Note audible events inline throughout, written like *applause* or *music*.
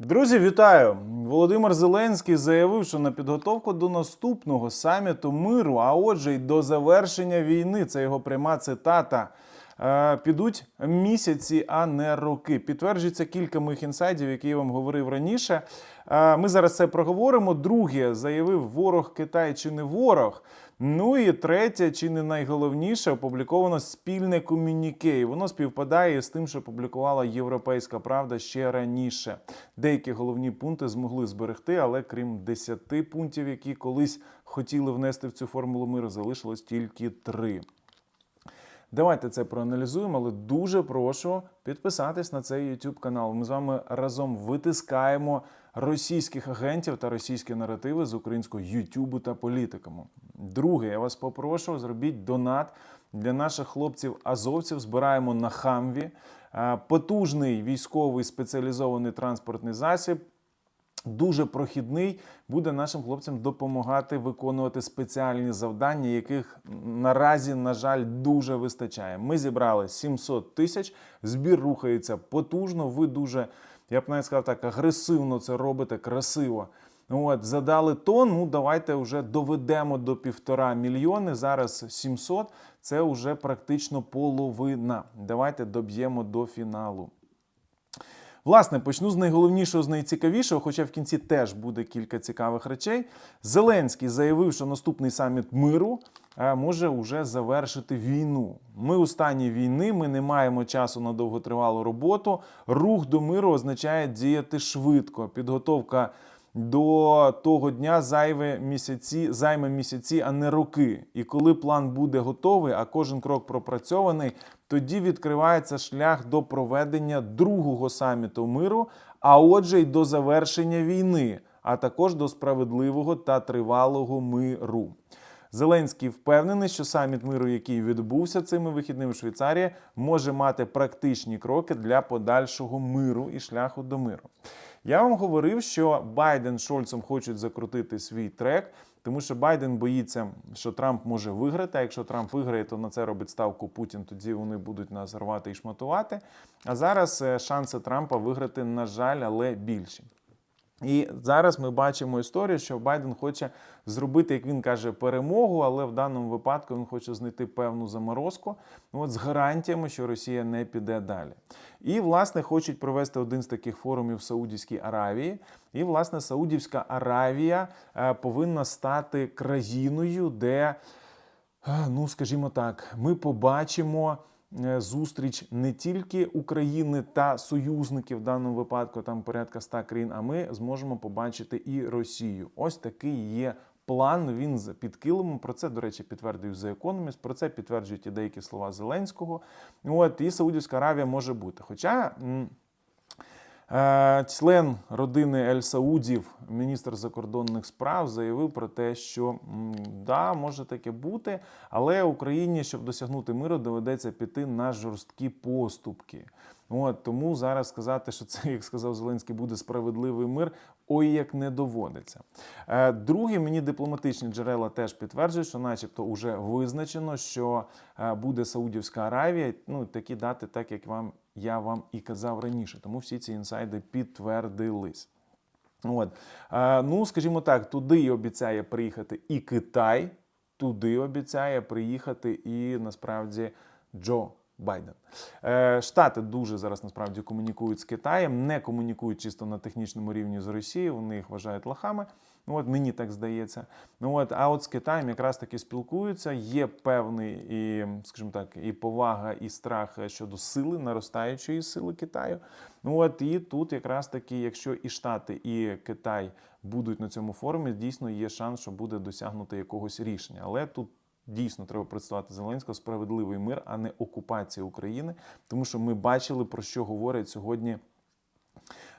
Друзі, вітаю! Володимир Зеленський заявив, що на підготовку до наступного саміту миру, а отже, й до завершення війни, це його пряма цитата. е, Підуть місяці, а не роки. Підтверджується кілька моїх інсайдів, які я вам говорив раніше. Е, Ми зараз це проговоримо. Друге, заявив ворог Китай чи не ворог. Ну і третє, чи не найголовніше, опубліковано спільне комюніке. І воно співпадає з тим, що публікувала Європейська Правда ще раніше. Деякі головні пункти змогли зберегти, але крім 10 пунктів, які колись хотіли внести в цю формулу миру, залишилось тільки три. Давайте це проаналізуємо, але дуже прошу підписатись на цей YouTube канал. Ми з вами разом витискаємо російських агентів та російські наративи з українського Ютубу та політиками. Друге, я вас попрошу, зробіть донат для наших хлопців-азовців. Збираємо на хамві Е, потужний військовий спеціалізований транспортний засіб дуже прохідний, буде нашим хлопцям допомагати виконувати спеціальні завдання, яких наразі, на жаль, дуже вистачає. Ми зібрали 700 тисяч. Збір рухається потужно. Ви дуже, я б навіть сказав так, агресивно це робите, красиво. От, задали тон, ну давайте вже доведемо до півтора мільйони. Зараз 700, це вже практично половина. Давайте доб'ємо до фіналу. Власне, почну з найголовнішого, з найцікавішого, хоча в кінці теж буде кілька цікавих речей. Зеленський заявив, що наступний саміт миру е, може уже завершити війну. Ми у стані війни, ми не маємо часу на довготривалу роботу. Рух до миру означає діяти швидко. Підготовка до того дня зайве місяці, займе місяці, а не роки. І коли план буде готовий, а кожен крок пропрацьований, тоді відкривається шлях до проведення другого саміту миру, а отже, й до завершення війни, а також до справедливого та тривалого миру. Зеленський впевнений, що саміт миру, який відбувся цими вихідними в Швейцарії, може мати практичні кроки для подальшого миру і шляху до миру. Я вам говорив, що Байден з Шольцем хочуть закрутити свій трек, тому що Байден боїться, що Трамп може виграти. А якщо Трамп виграє, то на це робить ставку Путін. Тоді вони будуть нас рвати і шматувати. А зараз е, шанси Трампа виграти, на жаль, але більші. І зараз ми бачимо історію, що Байден хоче зробити, як він каже, перемогу, але в даному випадку він хоче знайти певну заморозку ну, от з гарантіями, що Росія не піде далі. І, власне, хочуть провести один з таких форумів в Саудівській Аравії. І, власне, Саудівська Аравія е, повинна стати країною, де, е, ну скажімо так, ми побачимо. Е, Зустріч не тільки України та союзників в даному випадку, там порядка 100 країн, а ми зможемо побачити і Росію. Ось такий є план. Він з- під килимом. Про це, до речі, підтвердив The Economist, Про це підтверджують і деякі слова Зеленського. От і Саудівська Аравія може бути. Хоча. Е, Член родини Ель Саудів, міністр закордонних справ, заявив про те, що да, може таке бути, але Україні, щоб досягнути миру, доведеться піти на жорсткі поступки. От тому зараз сказати, що це, як сказав Зеленський, буде справедливий мир, ой як не доводиться. Е, Друге, мені дипломатичні джерела теж підтверджують, що, начебто, вже визначено, що е, буде Саудівська Аравія. Ну такі дати, так як вам я вам і казав раніше. Тому всі ці інсайди підтвердились. От. Е, ну, скажімо так, туди обіцяє приїхати і Китай, туди обіцяє приїхати і насправді Джо Байден. Е, Штати дуже зараз насправді комунікують з Китаєм, не комунікують чисто на технічному рівні з Росією, вони їх вважають лохами. Ну, от мені так здається. Ну от, а от з Китаєм якраз таки спілкуються. Є певний і, скажімо так, і повага, і страх щодо сили, наростаючої сили Китаю. Ну от і тут якраз таки, якщо і Штати, і Китай будуть на цьому форумі, дійсно є шанс, що буде досягнуто якогось рішення. Але тут дійсно треба представити Зеленського справедливий мир, а не окупація України, тому що ми бачили про що говорять сьогодні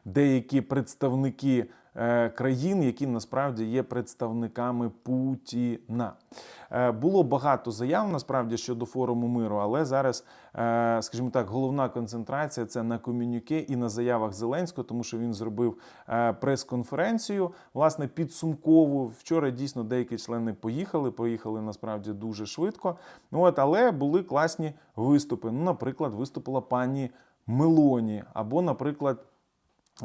деякі представники країн, які насправді є представниками Путіна. Е, Було багато заяв насправді щодо форуму миру, але зараз, е, скажімо так, головна концентрація це на комюніке і на заявах Зеленського, тому що він зробив е, прес-конференцію, власне, підсумкову. Вчора дійсно деякі члени поїхали, поїхали насправді дуже швидко. Ну от, але були класні виступи. Ну, наприклад, виступила пані Мелоні, або, наприклад.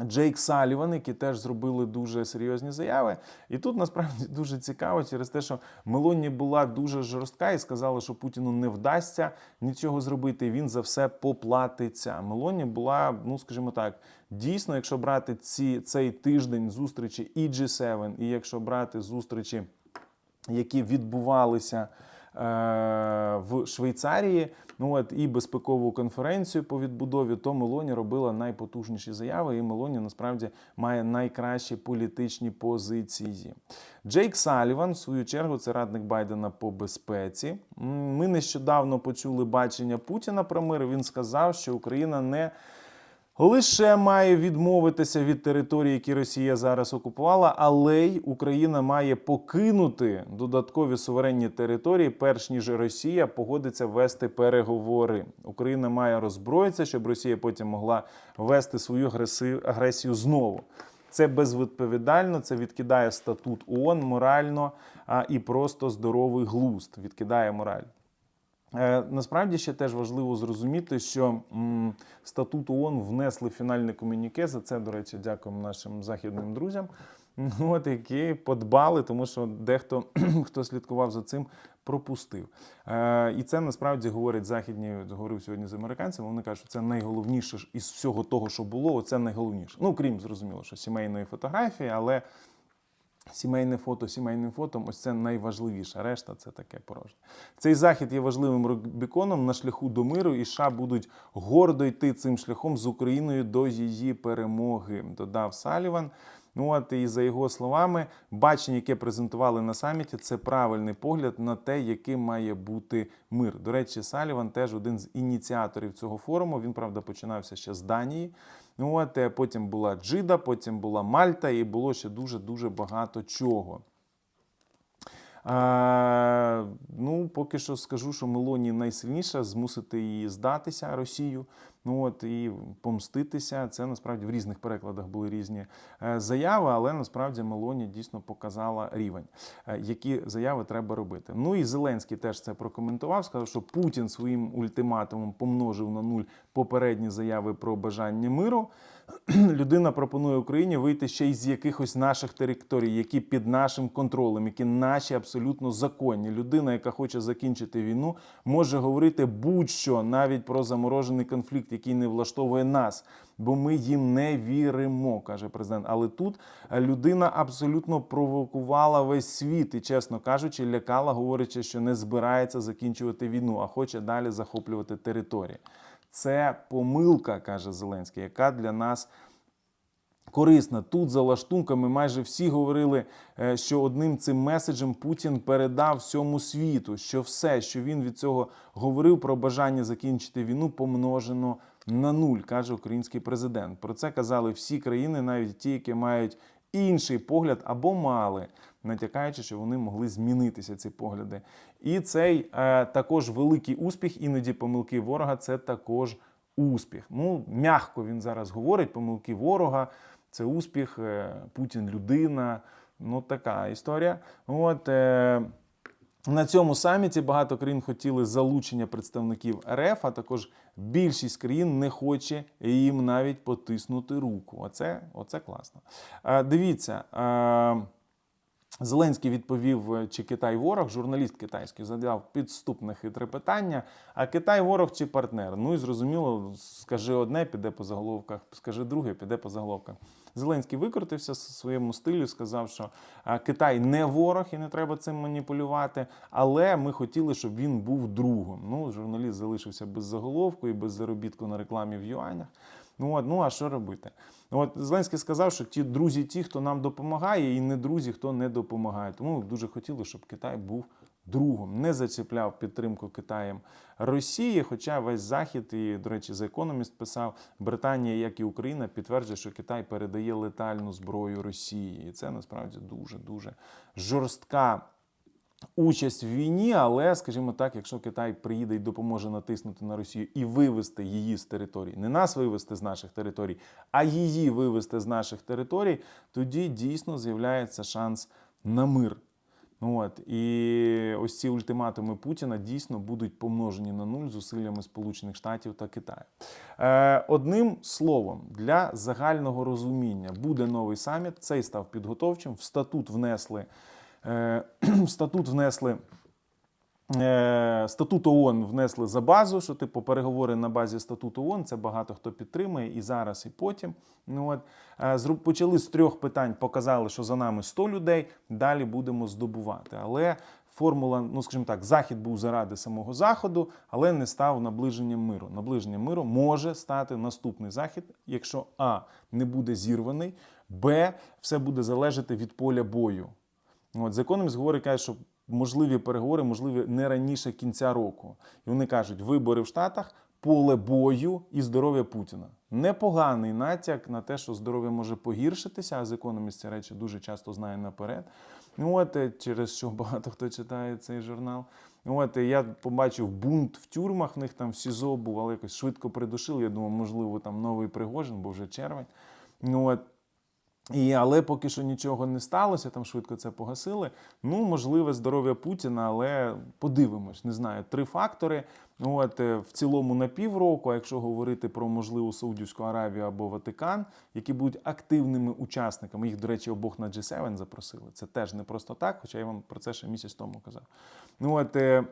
Джейк Саліван, які теж зробили дуже серйозні заяви. І тут насправді *laughs* дуже цікаво через те, що Мелоні була дуже жорстка і сказала, що Путіну не вдасться нічого зробити. Він за все поплатиться. Мелоні була, ну скажімо так, дійсно, якщо брати ці цей тиждень зустрічі і G7, і якщо брати зустрічі, які відбувалися в Швейцарії, ну от і безпекову конференцію по відбудові, то Мелоні робила найпотужніші заяви, і Мелоні насправді має найкращі політичні позиції. Джейк Саліван, в свою чергу, це радник Байдена по безпеці. Ми нещодавно почули бачення Путіна про мир. Він сказав, що Україна не лише має відмовитися від територій, які Росія зараз окупувала, але й Україна має покинути додаткові суверенні території, перш ніж Росія погодиться вести переговори. Україна має роззброїтися, щоб Росія потім могла вести свою агресію знову. Це безвідповідально, це відкидає статут ООН морально а, і просто здоровий глузд відкидає мораль. Е, Насправді ще теж важливо зрозуміти, що статут ООН внесли фінальне комюніке. За це, до речі, дякуємо нашим західним друзям, ну, от, які подбали, тому що дехто, *clears throat* хто слідкував за цим, пропустив. Е, І це насправді говорять західні, говорив сьогодні з американцями. Вони кажуть, що це найголовніше із всього того, що було, це найголовніше. Ну, крім зрозуміло, що сімейної фотографії, але. Сімейне фото, сімейним фото, ось це найважливіше. Решта це таке порожнє. Цей захід є важливим Рубіконом на шляху до миру, і США будуть гордо йти цим шляхом з Україною до її перемоги, додав Саліван. Ну от і за його словами, бачення, яке презентували на саміті, це правильний погляд на те, яким має бути мир. До речі, Саліван теж один з ініціаторів цього форуму. Він правда починався ще з Данії. Ну от е, потім була Джида, потім була Мальта, і було ще дуже дуже багато чого. А, ну, поки що скажу, що Мелоні найсильніша змусити її здатися Росію. Ну от і помститися. Це насправді в різних перекладах були різні е, заяви, але насправді Мелоні дійсно показала рівень, е, які заяви треба робити. Ну і Зеленський теж це прокоментував. Сказав, що Путін своїм ультиматумом помножив на нуль попередні заяви про бажання миру. *clears throat* Людина пропонує Україні вийти ще із якихось наших територій, які під нашим контролем, які наші абсолютно законні. Людина, яка хоче закінчити війну, може говорити будь-що навіть про заморожений конфлікт, який не влаштовує нас, бо ми їм не віримо, каже президент. Але тут е, людина абсолютно провокувала весь світ і, чесно кажучи, лякала, говорячи, що не збирається закінчувати війну, а хоче далі захоплювати території. Це помилка, каже Зеленський, яка для нас корисна. Тут за лаштунками майже всі говорили, е, що одним цим меседжем Путін передав всьому світу, що все, що він від цього говорив про бажання закінчити війну, помножено на нуль, каже український президент. Про це казали всі країни, навіть ті, які мають інший погляд або мали, натякаючи, що вони могли змінитися ці погляди. І цей е, також великий успіх, іноді помилки ворога це також успіх. Ну, м'яко він зараз говорить, помилки ворога. Це успіх, е, Путін людина. Ну, така історія. От е, на цьому саміті багато країн хотіли залучення представників РФ, а також більшість країн не хоче їм навіть потиснути руку. Оце, оце класно. Е, дивіться. Е, Зеленський відповів, е, чи Китай ворог. Журналіст китайський задав підступне хитре питання: а Китай ворог чи партнер? Ну і зрозуміло, скажи одне, піде по заголовках, скажи друге, піде по заголовках. Зеленський викрутився в своєму стилі, сказав, що Китай не ворог і не треба цим маніпулювати. Але ми хотіли, щоб він був другом. Ну, журналіст залишився без заголовку і без заробітку на рекламі в юанях. Ну от, ну а що робити? От Зеленський сказав, що ті друзі, ті, хто нам допомагає, і не друзі, хто не допомагає. Тому дуже хотіли, щоб Китай був другом, не зачіпляв підтримку Китаєм Росії. Хоча весь захід, і до речі, за економіст писав, Британія, як і Україна, підтверджує, що Китай передає летальну зброю Росії, і це насправді дуже дуже жорстка. Участь в війні, але, скажімо так, якщо Китай приїде і допоможе натиснути на Росію і вивести її з територій, не нас вивести з наших територій, а її вивести з наших територій, тоді дійсно з'являється шанс на мир. Ну, От і ось ці ультиматуми Путіна дійсно будуть помножені на нуль зусиллями Сполучених Штатів та Китаю. Е, одним словом, для загального розуміння буде новий саміт. Цей став підготовчим. В статут внесли *clears throat* в статут внесли. Е, Статут ООН внесли за базу, що типу переговори на базі статуту ООН, це багато хто підтримує і зараз, і потім. Ну от Е, почали з трьох питань, показали, що за нами 100 людей. Далі будемо здобувати. Але формула, ну скажімо так, захід був заради самого заходу, але не став наближенням миру. Наближенням миру може стати наступний захід, якщо а не буде зірваний, б все буде залежати від поля бою. От The Economist говорить, каже, що можливі переговори можливі не раніше кінця року. І вони кажуть, вибори в Штатах, поле бою і здоров'я Путіна. Непоганий натяк на те, що здоров'я може погіршитися, а Economist ці речі дуже часто знає наперед. Ну от е, через що багато хто читає цей журнал. От е, я побачив бунт в тюрмах, в них там в СІЗО був, але якось швидко придушили. Я думав, можливо, там новий Пригожин, бо вже червень. Ну от і, але поки що нічого не сталося, там швидко це погасили. Ну, можливе здоров'я Путіна, але подивимось, не знаю, три фактори. Ну, От, е, в цілому на півроку, а якщо говорити про можливу Саудівську Аравію або Ватикан, які будуть активними учасниками, їх, до речі, обох на G7 запросили. Це теж не просто так, хоча я вам про це ще місяць тому казав. Ну, от, е,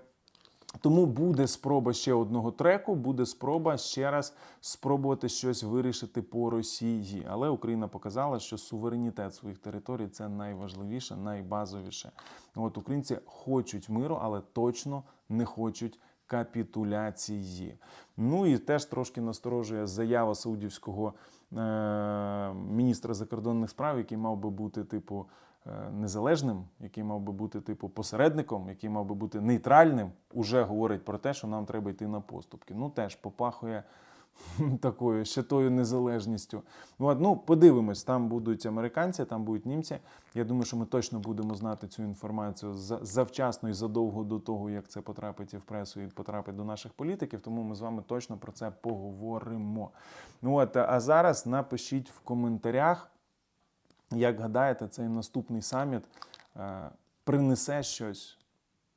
тому буде спроба ще одного треку, буде спроба ще раз спробувати щось вирішити по Росії. Але Україна показала, що суверенітет своїх територій це найважливіше, найбазовіше. От українці хочуть миру, але точно не хочуть капітуляції. Ну і теж трошки насторожує заява саудівського е- міністра закордонних справ, який мав би бути типу. е, Незалежним, який мав би бути типу посередником, який мав би бути нейтральним, уже говорить про те, що нам треба йти на поступки. Ну теж попахує *laughs* такою ще тою незалежністю. От, ну, подивимось, там будуть американці, там будуть німці. Я думаю, що ми точно будемо знати цю інформацію завчасно і задовго до того, як це потрапить і в пресу і потрапить до наших політиків. Тому ми з вами точно про це поговоримо. Ну от, а зараз напишіть в коментарях. Як гадаєте, цей наступний саміт е, принесе щось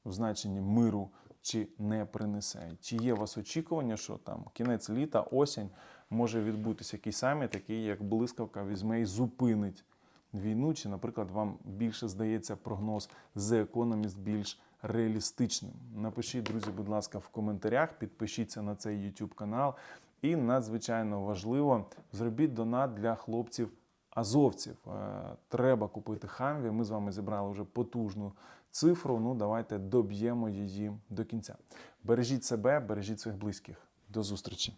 в значенні миру чи не принесе? Чи є у вас очікування, що там кінець літа, осінь може відбутися якийсь саміт, який як блискавка візьме і зупинить війну? Чи, наприклад, вам більше здається прогноз The Economist більш реалістичним? Напишіть, друзі, будь ласка, в коментарях, підпишіться на цей YouTube канал. І надзвичайно важливо, зробіть донат для хлопців азовців. Е, Треба купити хамві. Ми з вами зібрали вже потужну цифру. Ну, давайте доб'ємо її до кінця. Бережіть себе, бережіть своїх близьких. До зустрічі.